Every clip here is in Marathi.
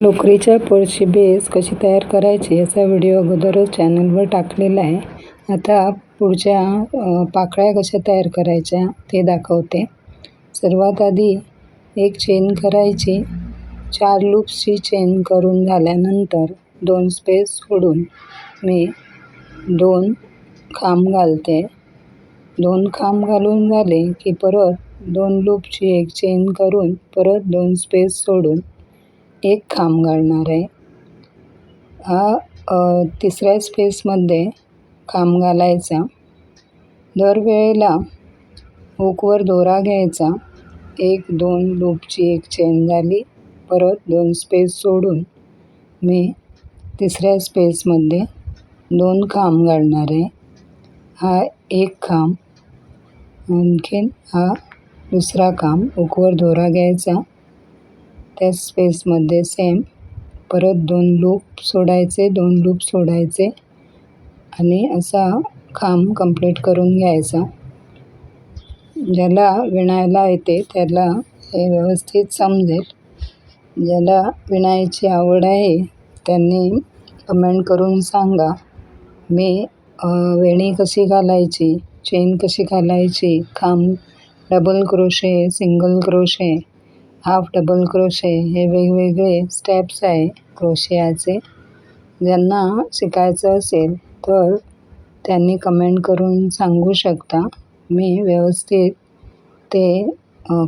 लोकरीच्या पळशी बेस कशी तयार करायची याचा व्हिडिओ अगोदरच चॅनलवर टाकलेला आहे. आता पुढच्या पाकळ्या कशा तयार करायच्या ते दाखवते. सर्वात आधी एक चेन करायची. चार लूप्सची चेन करून झाल्यानंतर दोन स्पेस सोडून मी दोन खांब घालते. दोन खांब घालून झाले की परत दोन लूपची एक चेन करून परत दोन स्पेस सोडून एक खांब घालणार आहे. हा तिसऱ्या स्पेसमध्ये खांब घालायचा. दरवेळेला हुकवर दोरा घ्यायचा. एक दोन लूपची एक चेन झाली. परत दोन स्पेस सोडून मी तिसऱ्या स्पेसमध्ये दोन खांब घालणार आहे. हा एक खांब. आणखीन हा दुसरा खांब हुकवर दोरा घ्यायचा. त्या स्पेसमध्ये सेम परत दोन लूप सोडायचे दोन लूप सोडायचे आणि असा खांब कंप्लीट करून घ्यायचा. ज्याला विणायला येते त्याला हे व्यवस्थित समजेल. ज्याला विणायची आवड आहे त्यांनी कमेंट करून सांगा. मी वेणी कशी घालायची चेन कशी घालायची खांब double crochet single crochet half double crochet हे वेगवेगळे स्टेप्स आहे. क्रोशियाचे ज्यांना शिकायचं असेल तर त्यांनी कमेंट करून सांगू शकता. मी व्यवस्थित ते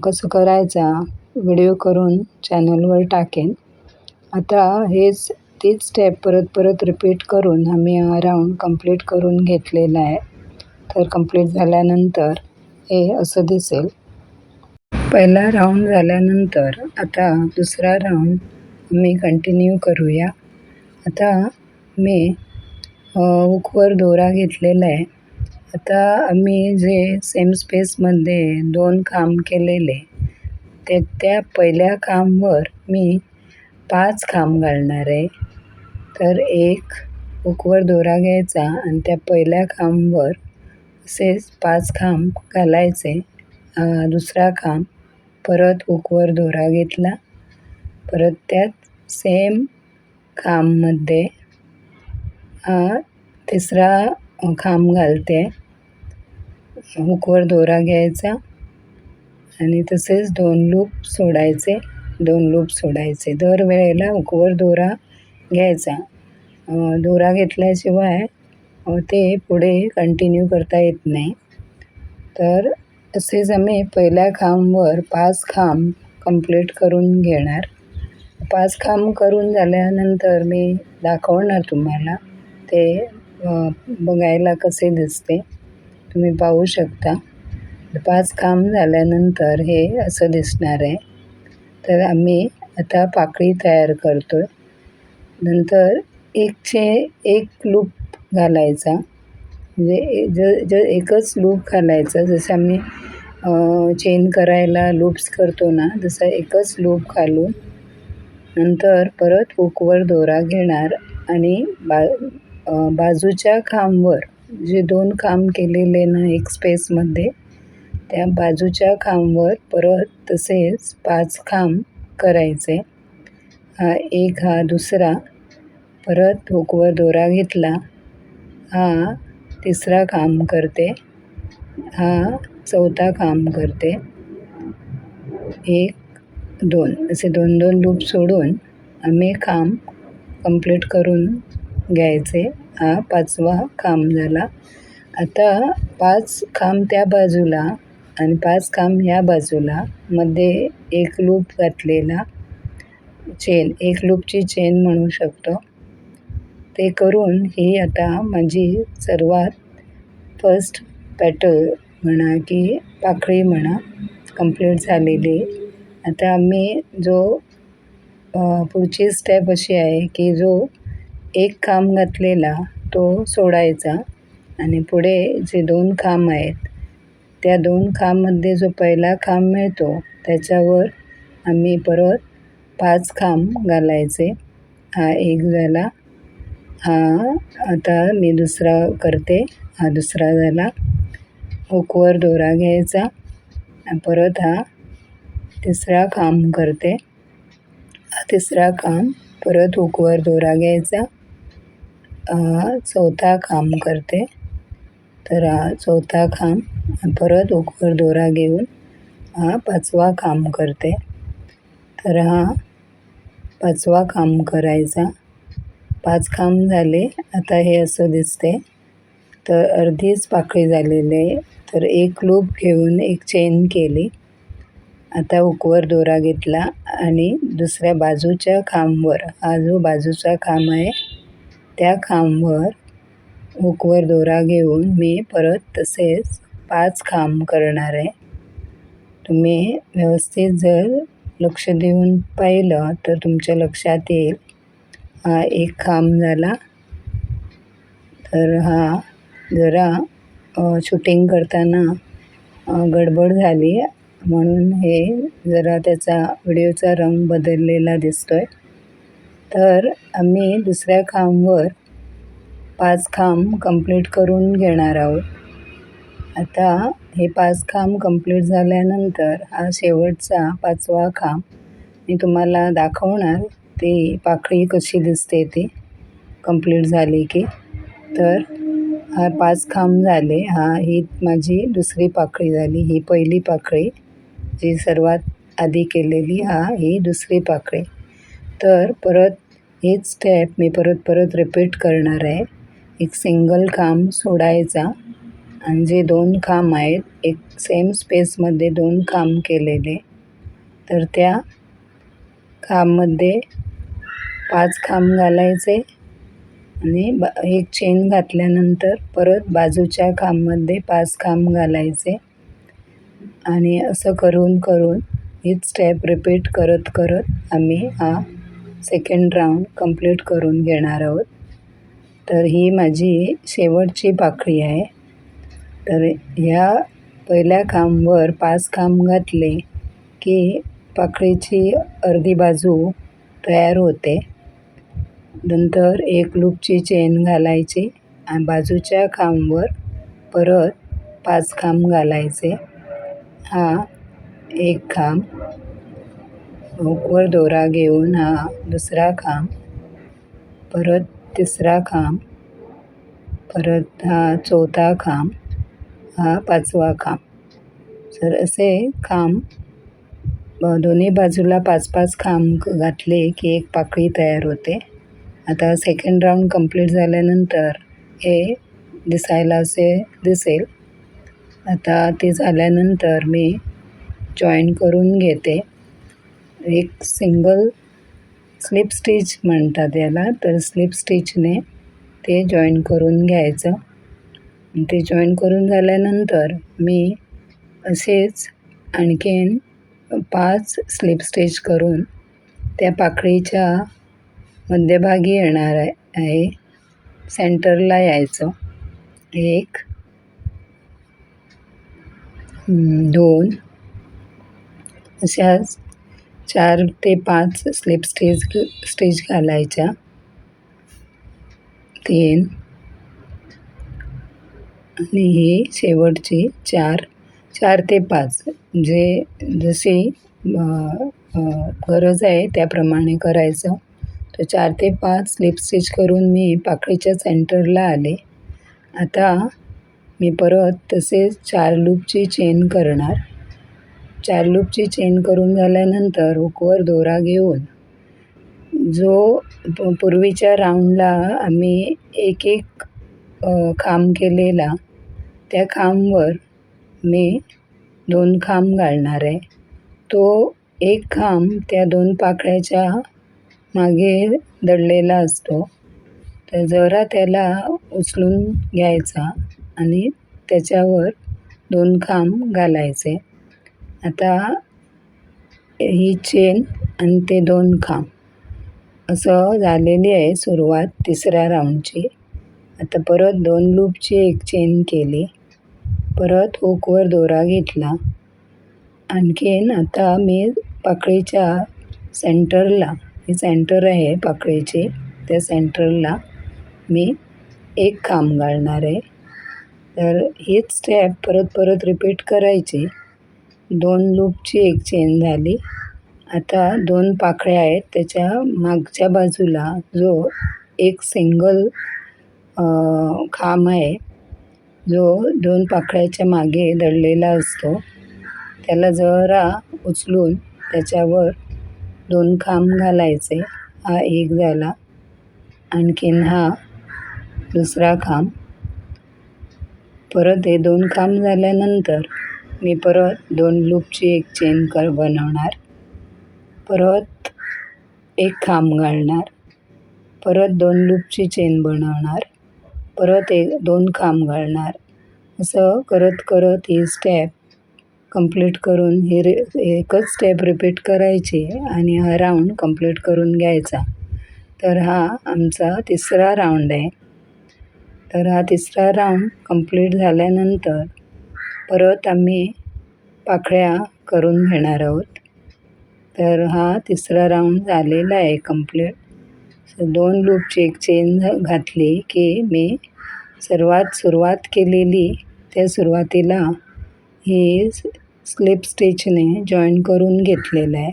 कसं करायचा व्हिडिओ करून चॅनलवर टाकेन. आता हेच तीच स्टेप परत परत रिपीट करून आम्ही हा राऊंड कंप्लीट करून घेतलेला आहे. तर कंप्लीट झाल्यानंतर हे असं दिसेल. पहिला राऊंड झाल्यानंतर आता दुसरा राऊंड मी कंटिन्यू करूया. आता मी हुकवर दोरा घेतलेला आहे. आता आम्ही जे सेम स्पेसमध्ये दोन खांब केलेले ते त्या पहिल्या खांबवर मी पाच खांब घालणार आहे. तर एक हुकवर दोरा घ्यायचा आणि त्या पहिल्या खांबवर असेच पाच खांब घालायचे. दुसरा खांब परत हुकवर दोरा घेतला. परत त्यात सेम खांबमध्ये हा तिसरा खांब घालते. हुकवर दोरा घ्यायचा आणि तसेच दोन लूप सोडायचे दोन लूप सोडायचे. दर वेळेला हुकवर दोरा घ्यायचा. दोरा घेतल्याशिवाय ते पुढे कंटिन्यू करता येत नाही. तर तसेच आम्ही पहिल्या खांबवर पाच खांब कंप्लीट करून घेणार. पाच खांब करून झाल्यानंतर मी दाखवणार तुम्हाला. ते बघायला कसे दिसते तुम्ही पाहू शकता. पाच खांब झाल्यानंतर हे असं दिसणार आहे. तर आम्ही आता पाकळी तयार करतो आहे नंतर एकचे एक लूप घालायचा. म्हणजे ज ज एकच लूप घालायचं. जसं आम्ही चेन करायला लूप्स करतो ना तसं एकच लूप घालून नंतर परत हुकवर दोरा घेणार आणि बा बाजूच्या खांबवर जे दोन खांब केलेले ना एक स्पेसमध्ये त्या बाजूच्या खांबवर परत तसेच पाच खांब करायचे. हा एक हा दुसरा परत हुकवर दोरा घेतला. हा तिसरा काम करते. हा चौथा काम करते. एक दोन असे दोन दोन लूप सोडून आम्ही खांब कंप्लीट करून घ्यायचे. हा पाचवा खांब झाला. आता पाच खांब त्या बाजूला आणि पाच खांब ह्या बाजूला मध्ये एक लूप घातलेला चेन एक लूपची चेन म्हणू शकतो. ते करून ही आता माझी सर्वात फर्स्ट पॅटल म्हणा की पाखळी म्हणा कंप्लीट झालेली. आता आम्ही जो पुढची स्टेप अशी आहे की जो एक खांब घातलेला तो सोडायचा आणि पुढे जे दोन खांब आहेत त्या दोन खांबमध्ये जो पहिला खांब मिळतो त्याच्यावर आम्ही परत पाच खांब घालायचे. हा एक झाला. हा आता मी दुसरा करते. हा दुसरा झाला. हुकवर दोरा घ्यायचा. परत हा तिसरा काम करते. हा तिसरा काम परत हुकवर दोरा घ्यायचा. हा चौथा काम करते. तर हा चौथा खांब परत हुकवर दोरा घेऊन हा पाचवा काम करते. तर हा पाचवा काम करायचा. पाच खांब झाले. आता हे असं दिसते तर अर्धीच पाकळी झालेली आहे. तर एक लूप घेऊन एक चेन केली. आता हुकवर दोरा घेतला आणि दुसऱ्या बाजूच्या खांबवर हा जो बाजूचा खांब आहे त्या खांबवर हुकवर दोरा घेऊन मी परत तसेच पाच खांब करणार आहे. तुम्ही व्यवस्थित जर लक्ष देऊन पाहिलं तर तुमच्या लक्षात येईल. हा एक खांब झाला. तर हा जरा शूटिंग करताना गडबड झाली म्हणून हे जरा त्याचा व्हिडिओचा रंग बदललेला दिसतो आहे तर आम्ही दुसऱ्या खांबवर पाच खांब कंप्लीट करून घेणार आहोत. आता हे पाच खांब कंप्लीट झाल्यानंतर हा शेवटचा पाचवा खांब मी तुम्हाला दाखवणार. ती पाकळी कशी दिसते ती कंप्लीट झाली की. तर हा पाच खांब झाले. हा ही माझी दुसरी पाकळी झाली. ही पहिली पाकळी जी सर्वात आधी केलेली हा ही दुसरी पाकळी. तर परत हीच स्टेप मी परत परत रिपीट करणार आहे. एक सिंगल खांब सोडायचा. आणि जे दोन खांब आहेत एक सेम स्पेसमध्ये दोन खांब केलेले. तर त्या खांबमध्ये पाच खांब घालायचे आणि बा एक चेन घातल्यानंतर परत बाजूच्या खांबमध्ये पाच खांब घालायचे. आणि असं करून करून हीच स्टेप रिपीट करत करत आम्ही हा सेकंड राऊंड कंप्लीट करून घेणार आहोत. तर ही माझी शेवटची पाखळी आहे. तर ह्या पहिल्या खांबवर पाच खांब घातले की पाखळीची अर्धी बाजू तयार होते. नंतर एक लूपची चेन घालायची आणि बाजूच्या खांबवर परत पाच खांब घालायचे. हा एक खांब. हुकवर दोरा घेऊन हा दुसरा खांब. परत तिसरा खांब. परत हा चौथा खांब. हा पाचवा खांब. तर असे खांब दोन्ही बाजूला पाच पाच खांब घातले की एक पाकळी तयार होते. आता सेकंड राऊंड कंप्लीट झाल्यानंतर हे दिसायला असे दिसेल. आता ते झाल्यानंतर मी जॉईन करून घेते. एक सिंगल स्लिप स्टिच म्हणतात याला तर स्लिप स्टिचने ते जॉईन करून घ्यायचं. ते जॉईन करून झाल्यानंतर मी असेच आणखीन पाच स्लिप स्टिच करून त्या पाकळीच्या मध्यभागी येणार आहे. सेंटरला यायचं. एक दोन. अशाच चार ते पाच स्लिप स्टेज स्टेज घालायच्या. तीन. आणि ही शेवटची चार चार ते पाच. जे जशी गरज आहे त्याप्रमाणे करायचं. तर चार ते पाच स्लिप स्टिच करून मी पाकळीच्या सेंटरला आले. आता मी परत तसेच चार लूपची चेन करणार. चार लूपची चेन करून झाल्यानंतर हुकवर दोरा घेऊन जो पूर्वीच्या राऊंडला आम्ही एक एक खांब केलेला त्या खांबवर मी दोन खांब घालणार आहे. तो एक खांब त्या दोन पाकळ्याच्या मागे दडलेला असतो. तर जरा त्याला उचलून घ्यायचा आणि त्याच्यावर दोन खांब घालायचे. आता ही चेन आणि ते दोन खांब. असं झालेली आहे सुरुवात तिसऱ्या राऊंडची. आता परत दोन लूपची एक चेन केली. परत हुकवर दोरा घेतला. आणखीन आता मी पाकळीच्या सेंटरला ही सेंटर आहे पाकळीचे. त्या सेंटरला मी एक खांब घालणार आहे. तर हीच स्टेप परत परत रिपीट करायची. दोन लूपची एक चेन झाली. आता दोन पाकळ्या आहेत. त्याच्या मागच्या बाजूला जो एक सिंगल खांब आहे जो दोन पाकळ्याच्या मागे दडलेला असतो. त्याला जरा उचलून त्याच्यावर दोन खांब घालायचे हा एक झाला. आणखीन हा दुसरा खांब. परत हे दोन खांब झाल्यानंतर मी परत दोन लूपची एक चेन कर बनवणार. परत एक खांब घालणार. परत दोन लूपची चेन बनवणार. परत एक दोन खांब घालणार. असं करत करत ही स्टेप कंप्लीट करून ही रे एकच स्टेप रिपीट करायची आणि हा राऊंड कंप्लीट करून घ्यायचा. तर हा आमचा तिसरा राऊंड आहे. तर हा तिसरा राऊंड कंप्लीट झाल्यानंतर परत आम्ही पाकळ्या करून घेणार आहोत. तर हा तिसरा राऊंड झालेला आहे कंप्लीट दोन लूपची एक चेन घातली की मी सर्वात सुरुवात केलेली त्या सुरुवातीला हे स्लिप स्टिचने जॉईन करून घेतलेलं आहे.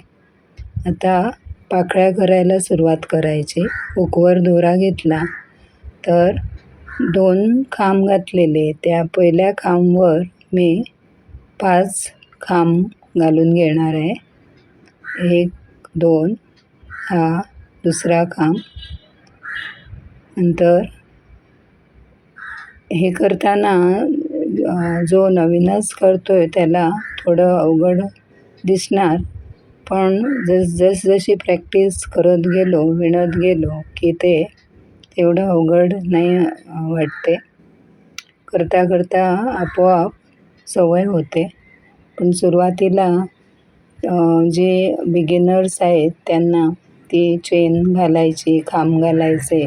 आता पाकळ्या करायला सुरुवात करायची. हुकवर दोरा घेतला तर दोन खांब घातलेले. त्या पहिल्या खांबवर मी पाच खांब घालून घेणार आहे. एक दोन हा दुसरा खांब. नंतर हे करताना जो नवीनच करतो आहे त्याला थोडं अवघड दिसणार. पण जस जसजशी प्रॅक्टिस करत गेलो विणत गेलो की ते तेवढं अवघड नाही वाटते. करता करता आपोआप सवय होते. पण सुरुवातीला जे बिगिनर्स आहेत त्यांना ती चेन घालायची खांब घालायचे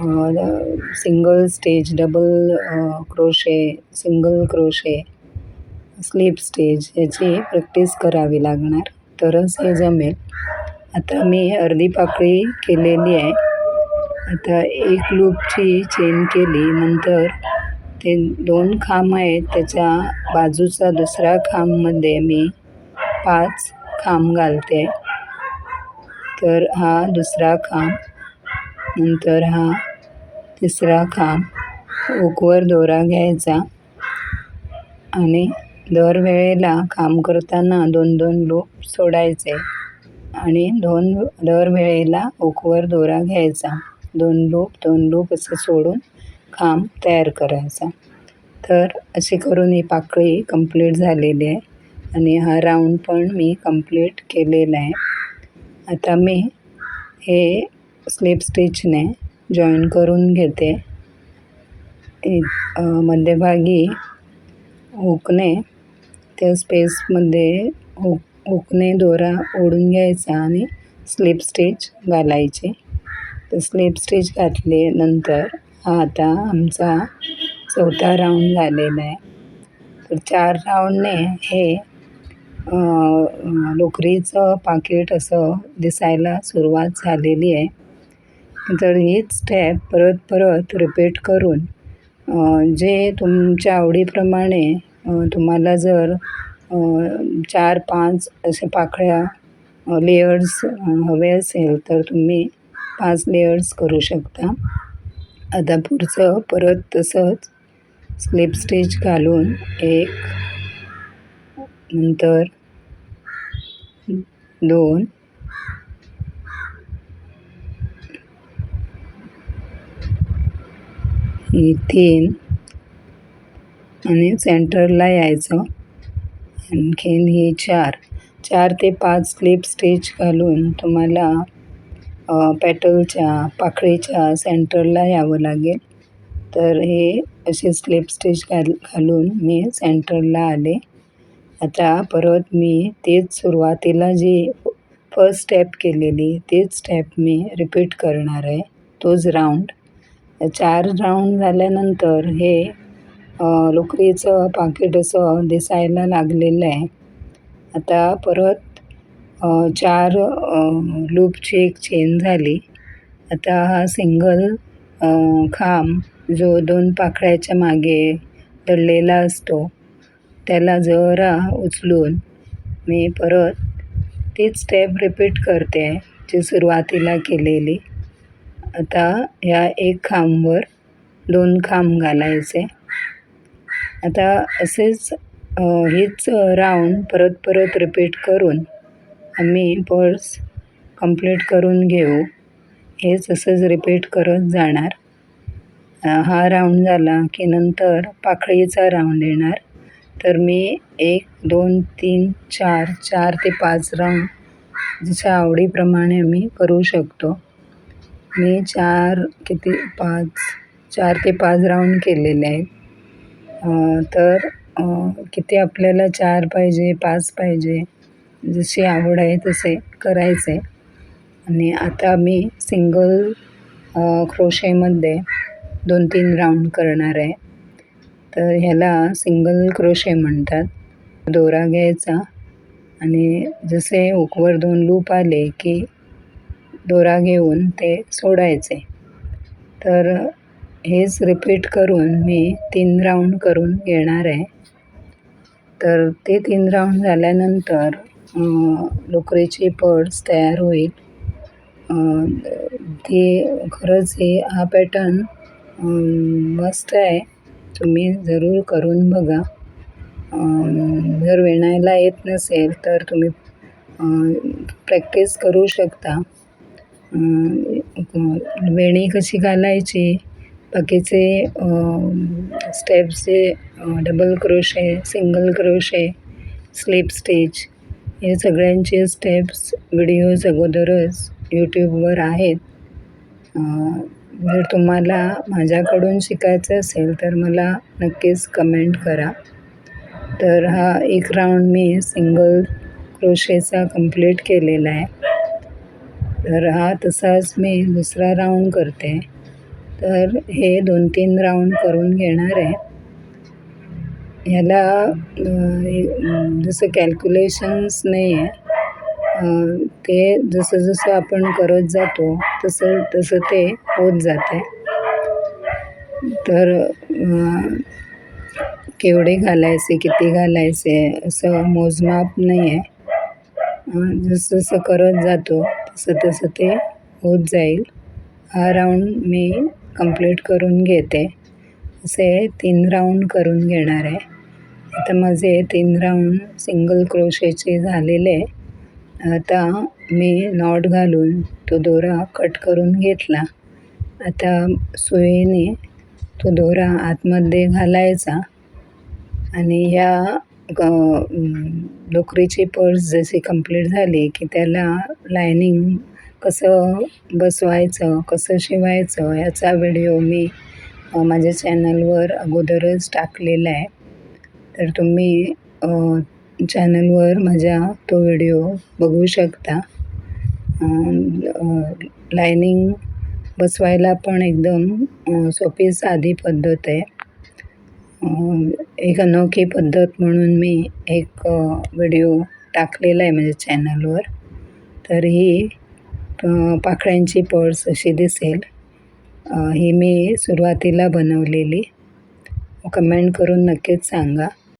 single stage double crochet single crochet slip stage याची प्रॅक्टिस करावी लागणार. तरच हे जमेल. आता मी अर्धी पाकळी केलेली आहे. आता एक लूपची चेन केली. नंतर ते दोन खांब आहेत. त्याच्या बाजूचा दुसरा खांबमध्ये मी पाच खांब घालते. तर हा दुसरा खांब. नंतर हा तिसरा खांब ओकवर दोरा घ्यायचा आणि दरवेळेला काम करताना दोन दोन लूप सोडायचे आणि दोन दरवेळेला ओकवर दोरा घ्यायचा. दोन लूप दोन लूप असं सोडून खांब तयार करायचा. तर अशी करून ही पाकळी कंप्लीट झालेली आहे आणि हा राऊंड पण मी कंप्लीट केलेला आहे. आता मी हे स्लिप स्टिचने जॉईन करून घेते. मध्यभागी हुकणे त्या स्पेसमध्ये हुक हुकणे दोरा ओढून घ्यायचा आणि स्लिप स्टिच घालायची. तर स्लिप स्टिच घातल्यानंतर हा आता आमचा चौथा राऊंड झालेला आहे. तर चार राऊंडने हे लोकरीचं पाकिट असं दिसायला सुरुवात झालेली आहे. तर हीच स्टेप परत परत रिपीट करून जे तुमच्या आवडीप्रमाणे तुम्हाला जर चार पाच असे पाकळ्या लेयर्स हवे असेल तर तुम्ही पाच लेयर्स करू शकता. आता पुढचं परत तसंच स्लिप स्टिच घालून एक नंतर दोन इथेन तीन आणि सेंटरला यायचं. आणखीन हे चार. चार ते पाच स्लिप स्टिच घालून तुम्हाला पॅटलच्या पाखळीच्या सेंटरला यावं लागेल. तर हे असे स्लिप स्टिच घाल घालून मी सेंटरला आले. आता परत मी तेच सुरुवातीला जी फर्स्ट स्टेप केलेली तेच स्टेप मी रिपीट करणार आहे. तोच राऊंड चार राऊंड झाल्यानंतर हे लोकरीचं पाकिट असं दिसायला लागलेलं आहे. आता परत चार लूपची एक चेन झाली. आता हा सिंगल खांब जो दोन पाकळ्याच्या मागे दडलेला असतो त्याला जरा उचलून मी परत तीच स्टेप रिपीट करते आहे जी सुरुवातीला केलेली. आता ह्या एक खांबवर दोन खांब घालायचे. आता असेच हेच राऊंड परत परत रिपीट करून आम्ही पर्स कंप्लीट करून घेऊ. हेच असंच रिपीट करत जाणार. हा राऊंड झाला की नंतर पाखळीचा राऊंड येणार. तर मी एक दोन तीन चार चार ते पाच राऊंड जशा आवडीप्रमाणे आम्ही करू शकतो. मी चार किती? पाच. चार ते पाच राऊंड केलेले आहेत. तर किती आपल्याला चार पाहिजे पाच पाहिजे जशी आवड आहे तसे करायचे. आणि आता मी सिंगल क्रोशेमध्ये दोन तीन राऊंड करणार आहे. तर ह्याला सिंगल क्रोशे म्हणतात. दोरा घ्यायचा. आणि जसे ओकवर दोन लूप आले की दोरा घेऊन ते सोडायचे. तर हेच रिपीट करून मी तीन राऊंड करून घेणार आहे. तर ते तीन राऊंड झाल्यानंतर लोकरीची पर्स तयार होईल. ती खरंच हे हा पॅटर्न मस्त आहे. तुम्ही जरूर करून बघा. जर विणायला येत नसेल तर तुम्ही प्रॅक्टिस करू शकता. वेणी कशी घालायची बाकीचे स्टेप्सचे double crochet single crochet slip stitch हे सगळ्यांचे स्टेप्स व्हिडिओज अगोदरच यूट्यूबवर आहेत. जर तुम्हाला माझ्याकडून शिकायचं असेल तर मला नक्कीच कमेंट करा. तर हा एक राऊंड मी सिंगल क्रोशेचा कंप्लीट केलेला आहे. तर हा तसाच मी दुसरा राऊंड करते. तर हे दोन तीन राऊंड करून घेणार आहे. ह्याला जसं कॅल्क्युलेशन्स नाही आहे ते जसं जसं आपण करत जातो तसं तसं ते होत जाते. तर केवढे घालायचे किती घालायचे असं मोजमाप नाही आहे जसं जसं करत जातो तसं ते होत जाईल. हा राऊंड मी कंप्लीट करून घेते. असे तीन राऊंड करून घेणार आहे. आता माझे तीन राऊंड सिंगल क्रोशेचे झालेले आहे. आता मी नॉट घालून तो दोरा कट करून घेतला. आता सुईने तो दोरा आतमध्ये घालायचा. आणि ह्या लोकरीची पर्स जशी कंप्लीट झाली की त्याला लायनिंग कसं बसवायचं कसं शिवायचं ह्याचा व्हिडिओ मी माझ्या चॅनलवर अगोदरच टाकलेला आहे. तर तुम्ही चॅनलवर माझ्या तो व्हिडिओ बघू शकता. लायनिंग बसवायला पण एकदम सोपी साधी पद्धत आहे. एक अनोखी पद्धत म्हणून मी एक व्हिडिओ टाकलेला आहे माझ्या चॅनलवर. तर ही पाखळ्यांची पर्स अशी दिसेल. ही मी सुरुवातीला बनवलेली. कमेंट करून नक्कीच सांगा.